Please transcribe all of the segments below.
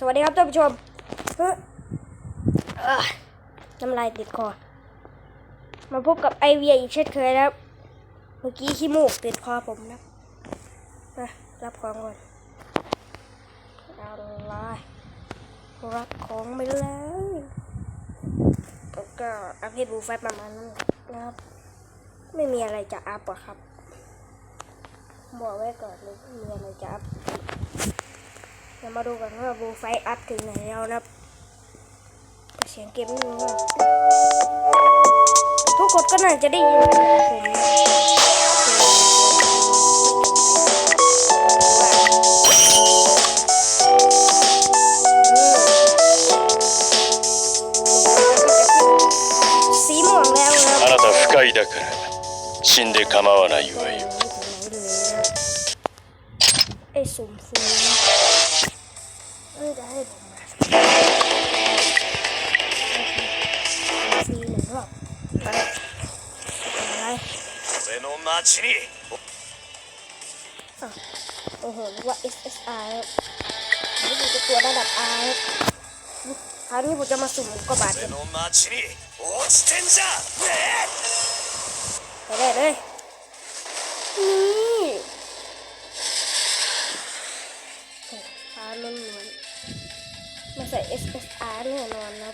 สวัสดีครับท่านผู้ชมเออน้ำลายติดคอ มาพบกับไอเวียอีกเช่นเคยนะครับ เมื่อกี้ขี้มูกติดคอผมนะมารับของก่อนเอาเลยรับของไปเลยแล้วก็อัพให้บูไฟประมาณนั้นนะครับ ไม่มีอะไรจะอัพอะครับ บอกไว้ก่อนเลยไม่มีอะไรจะอัพ เดี๋ยวมาดูกันว่าบูไฟอัพถึงไหนแล้วนะครับแต่เสียงเกมไม่รู้ว่าทุกคนก็น่าจะได้ยินผมสีม่วงแล้วนะ あなた不快だから死んで構わないわよ ไอ้สุ่มฟรีนะ เอ้ยจะให้ผมมาฟรีหนึ่งรอบไปอะไร 俺の町に อ่ะโอ้โหนึกว่า SSR ครับนี่คือตัวระดับ R ครับคราวนี้ผมจะมาสุ่มอุกกาบาตกั 俺 น の町に落ちてんじゃね ไปได้เลย sa SSR ano ano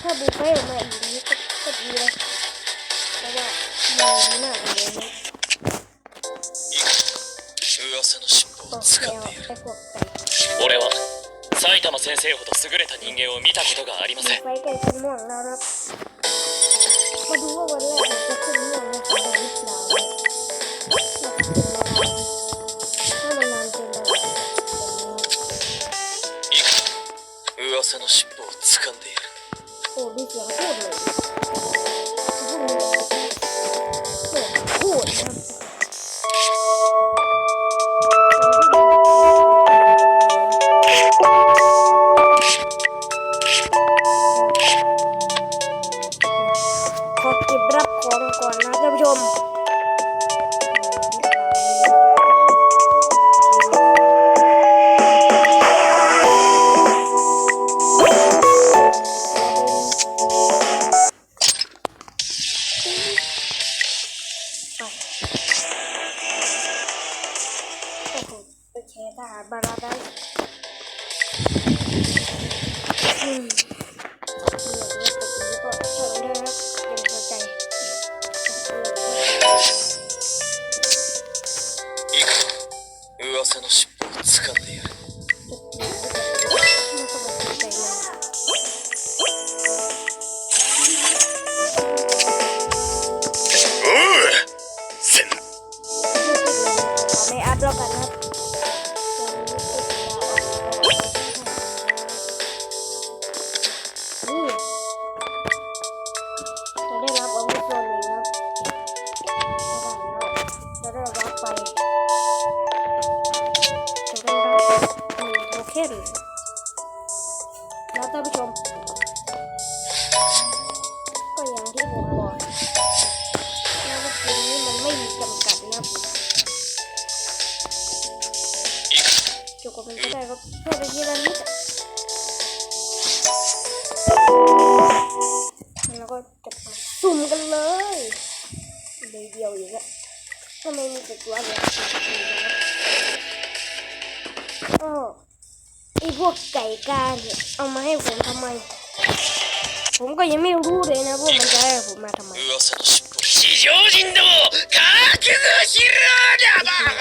sabi ko yung mainit at sabi kaya mayroon na ano yun 俺は埼玉先生ほど優れた人間を見たことがありません。 ได้แล้วเปเราได้รับหนึ่งโทเค็นแล้วท่านผู้ชม ก็อย่างที่ผมบอกแล้วว่าเกมนี้มันไม่มีจำกัดนะครับจบกับมันก็ได้ครับเพื่อไปทีละนิดอะแล้วก็จะมาสุ่มกันเลยเดียวเดียวอีกอะ ทำไมมีแต่ตัวแบบนี้นะโอ้ไอพวกไก่กาเนี่ยเอามาให้ผมทำไม ผมก็ยังไม่รู้เลยนะว่ามันจะให้ผมมาทำไม 噂の尻尾地上人ども覚悟しろだバカ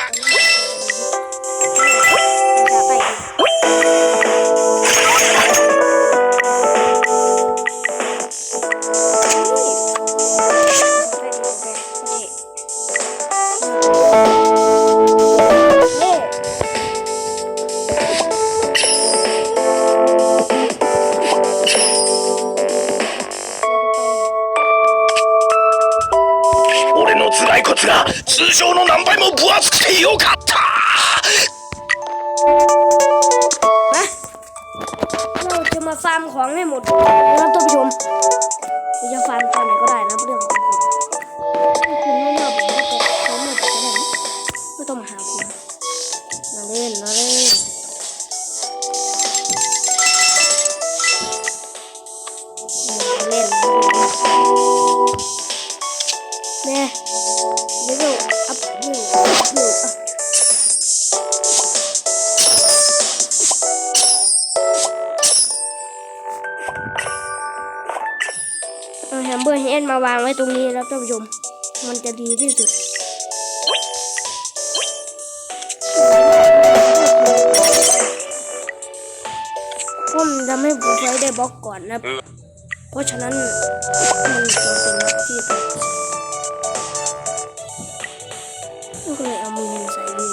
通常の何倍も分厚くてよかった เราจะมาฟาร์มของให้หมดนะครับท่านผู้ชมเราจะฟาร์มตอนไหนก็ได้นะเรื่องของคุณ อร์เฮดมาวางไว้ตรงนี้แล้วท่านผู้ชม มันจะดีที่สุด ผมจะไม่ผมไฟได้บล็อกก่อนนะ เพราะฉะนั้นมันจำเป็นนะที่จะก็เลยเอามือใส่ดี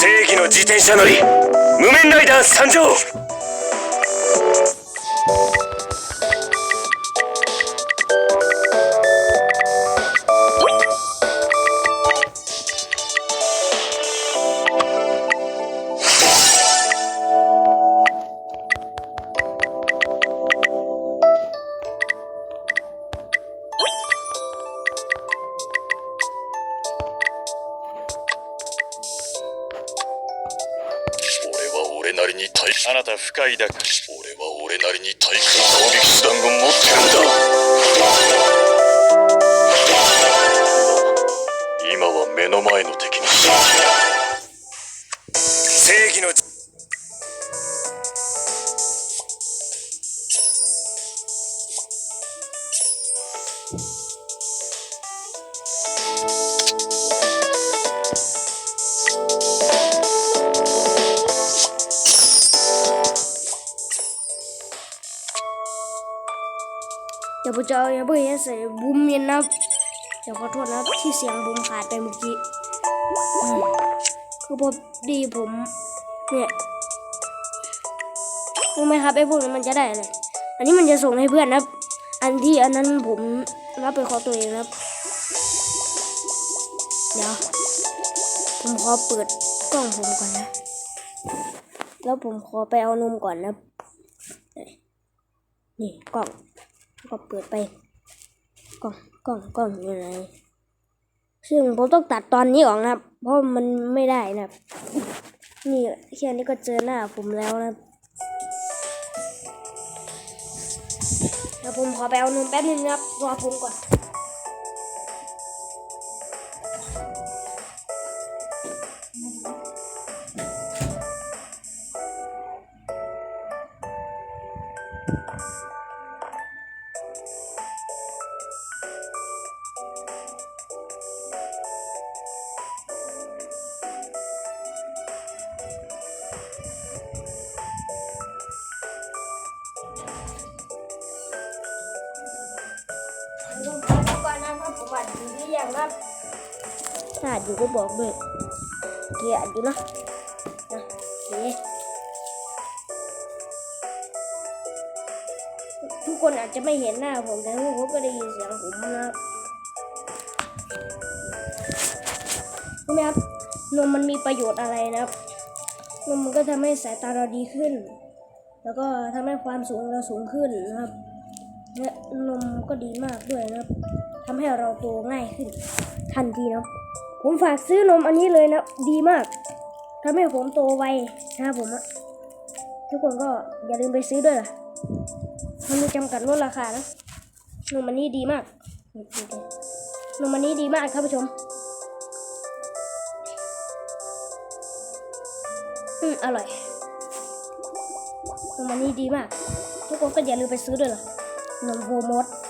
正義の自転車乗り 無面ライダー参上俺なりに対あなた深いだ俺は俺なりに対空攻撃手段を持ってるんだ。今は目の前の敵に อย่าไปเจออย่าไปเห็นใส่บูมเมีนนะเดี๋ยวขอโทษนะที่เสียงบูมขาดไปเมื่อกี้คือพอดีผมเนี่ยรู้ไหมครับไอ้พวกนี้มันจะได้อะไรอันนี้มันจะส่งให้เพื่อนนะอันที่อันนั้นผมรับไปขอตัวเองนะครับเดี๋ยวผมขอเปิดกล้องผมก่อนนะ แล้วผมขอไปเอานมก่อนนะ นี่กล้อง ก็เปิดไป กล้องกล้องกล้องอยู่ไหนซึ่งผมต้องตัดตอนนี้ออกนะครับ เพราะมันไม่ได้นะครับ นี่แค่นี้ก็เจอหน้าผมแล้วนะครับเดี๋ยวผมขอไปเอานมแป๊บนึงนะครับรอผมก่อน นนะครับผมอัดอยู่หรือยังครับถ้าอัดอยู่ก็บอกด้วยเกียร์อัดอยู่นะนะโอเคทุกคนอาจจะไม่เห็นหน้าผมแต่ทุกคนก็ได้ยินเสียงผมนะครับรู้ไหมครับนมมันมีประโยชน์อะไรนะครับนมมันก็ทำให้สายตาเราดีขึ้น แล้วก็ทำให้ความสูงเราสูงขึ้นนะครับและนมก็ดีมากด้วยนะครับ ทำให้เราโตง่ายขึ้น ทันทีนะผมฝากซื้อนมอันนี้เลยนะ ดีมากทำให้ผมโตไวนะครับผมอะทุกคนก็อย่าลืมไปซื้อด้วยล่ะ มันมีจำกัดลดราคานะนมอันนี้ดีมากนมอันนี้ดีมากครับผู้ชมอืมอร่อยนมอันนี้ดีมาก ทุกคนก็อย่าลืมไปซื้อด้วยล่ะนมโฮมดอืม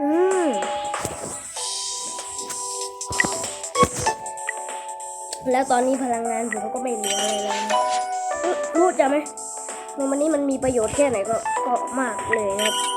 อืมแล้วตอนนี้พลังงานผมก็ไม่เหลืออะไรแล้วรู้จักไหมวันนี้มันมีประโยชน์แค่ไหนก็ก็มากเลยครับ